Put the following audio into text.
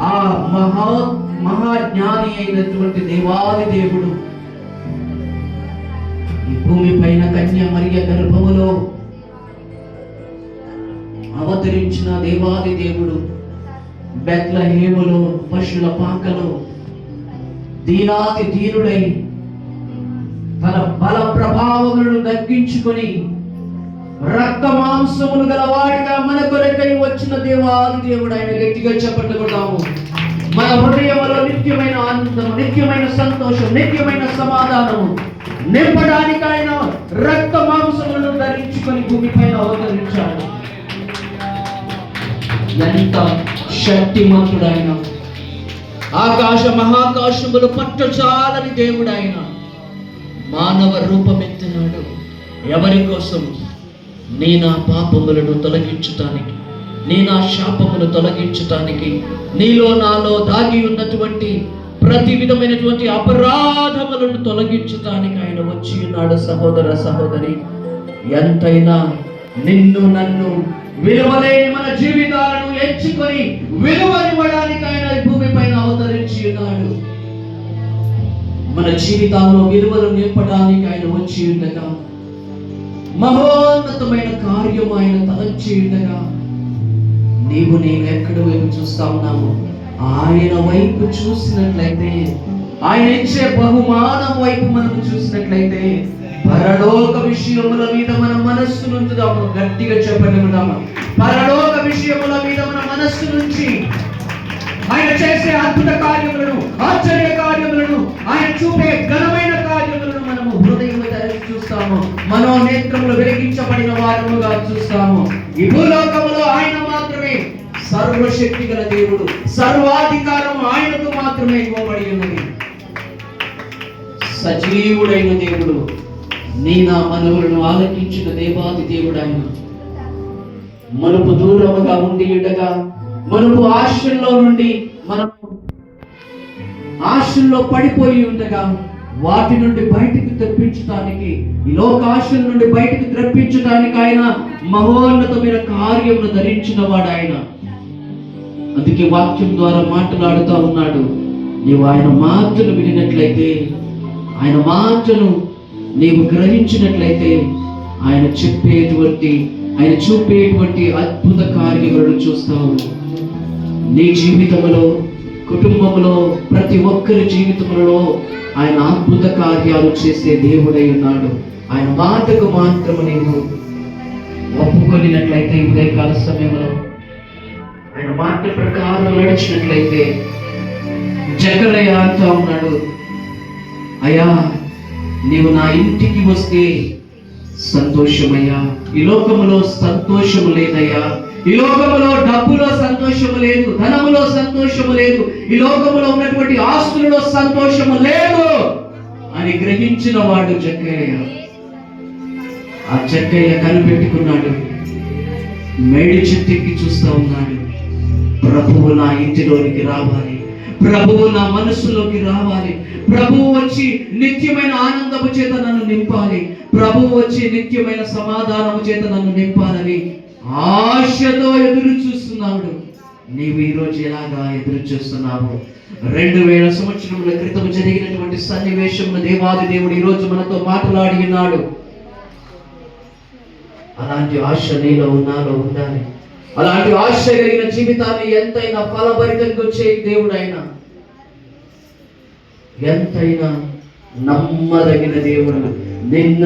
ఆ మహా మహాజ్ఞాని అయినటువంటి దేవాది దేవుడు. ఈ భూమి పైన కన్య మరియ గర్భములో అవతరించిన దేవాది దేవుడు. బెత్ల హేములో పశుల పాకలో దీనాతి దీనుడై తన బల ప్రభావములను తగ్గించుకొని రక్త మాంసములు గలవాడిగా మన కొరకై వచ్చిన దేవాది దేవుడు ఆయన గట్టిగా చెప్పట్టుకుంటాము మన హృదయంలో నిత్యమైన ఆనందం నిత్యమైన సంతోషం నిత్యమైన సమాధానము. నింపడానికి ఆయన రక్త మాంసములను ధరించుకొని భూమిపైన అవతరించాడు. ఎంత శక్తిమంతుడైన ఆకాశ మహాకాశములు పట్టుచాలని దేవుడైన మానవ రూపమెత్తినాడు. ఎవరి కోసం? నీ నా పాపములను తొలగించటానికి నీ నా శాపమును తొలగించటానికి నీలో నాలో దాగి ఉన్నటువంటి ప్రతి విధమైనటువంటి అపరాధములను తొలగించటానికి ఆయన వచ్చి ఉన్నాడు. సహోదర సహోదరి ఎంతైనా నిన్ను నన్ను విలువలేని మన జీవితాలను ఎంచుకొని విలువనివ్వడానికి ఆయన భూమి పైన అవతరించి ఉన్నాడు. మన జీవితాల్లో విలువలు నింపడానికి ఆయన వచ్చి ఉండగా మహోన్నతమైన కార్యం ఆయన తలంచి నీవు నేను ఎక్కడ వైపు చూస్తా ఉన్నాము ఆయన వైపు చూసినట్లయితే ఆయన ఇచ్చే బహుమానం వైపు మనం చూసినట్లయితే పరలోక విషయముల మీద మన మనస్సు నుంచుదాము గట్టిగా చెప్పండి పరలోక విషయముల మీద మన మనస్సు నుంచి ఆయన చేసే అద్భుత కార్యములను ఆశ్చర్య కార్యములను ఆయన చూపే ఘన మనోనేత్రములు వెలిగించబడిన వారముగా చూస్తాము. ఈ భూలోకములో ఆయన మాత్రమే సర్వశక్తి గల దేవుడు. సర్వాధికారం ఆయనకు మాత్రమే ఇవ్వబడి ఉన్నది. సజీవుడైన దేవుడు నీ నా మనవులను ఆలకించిన దేవాది దేవుడు ఆయన. మనకు దూరముగా ఉండి ఉండగా మనకు ఆశల్లో నుండి మనం ఆశల్లో పడిపోయి ఉండగా వాటి నుండి బయటికి తెప్పించడానికి ఈ లోక నుండి బయటికి తెప్పించడానికి ఆయన మహోన్నతమైన కార్యమును ధరించిన వాడు ఆయన అందుకే వాక్యం ద్వారా మాట్లాడుతూ ఉన్నాడు. నీవు ఆయన మాటలు వినినట్లయితే ఆయన మాటను నీవు గ్రహించినట్లయితే ఆయన చెప్పేటువంటి ఆయన చూపేటువంటి అద్భుత కార్యములను చూస్తావు. నీ జీవితంలో కుటుంబంలో ప్రతి ఒక్కరి జీవితంలో ఆయన అద్భుత కార్యాలు చేసే దేవుడై ఉన్నాడు. ఆయన మాటకు మాత్రము నీవు ఒప్పుకొనినట్లయితే ఈ ఉదయకాల సమయంలో ఆయన మాట ప్రకారం నడిచినట్లయితే జగలయ్య అంటూ ఉన్నాడు. అయ్యా నీవు నా ఇంటికి వస్తే సంతోషమయ్యా. ఈ లోకములో సంతోషము లేదయ్యా. ఈ లోకములో డబ్బులో సంతోషము లేదు ధనములో సంతోషము లేదు ఈ లోకములో ఉన్నటువంటి ఆస్తులలో సంతోషము లేదు అని గ్రహించిన వాడు చక్కయ్య ఆ చక్కయ్య కనిపెట్టుకున్నాడు మేడి చెట్టుకి చూస్తూ ఉన్నాడు. ప్రభువు నా ఇంటిలోనికి రావాలి ప్రభువు నా మనస్సులోకి రావాలి ప్రభువు వచ్చి నిత్యమైన ఆనందము చేత నన్ను నింపాలి ప్రభువు వచ్చి నిత్యమైన సమాధానము చేత నన్ను నింపాలని ఆశతో ఎదురు చూస్తున్నాడు. నీవు ఈరోజు ఎలాగా ఎదురు చూస్తున్నావు? రెండు వేల సంవత్సరముల క్రితం జరిగినటువంటి సన్నివేశం దేవాది దేవుడు ఈరోజు మనతో మాట్లాడి ఉన్నాడు. అలాంటి ఆశ నీలో ఉన్నాలో ఉండాలి. అలాంటి ఆశ కలిగిన జీవితాన్ని ఎంతైనా ఫలభరితంగా వచ్చే దేవుడైనా. ఎంతైనా నమ్మదగిన దేవుడు. నిన్న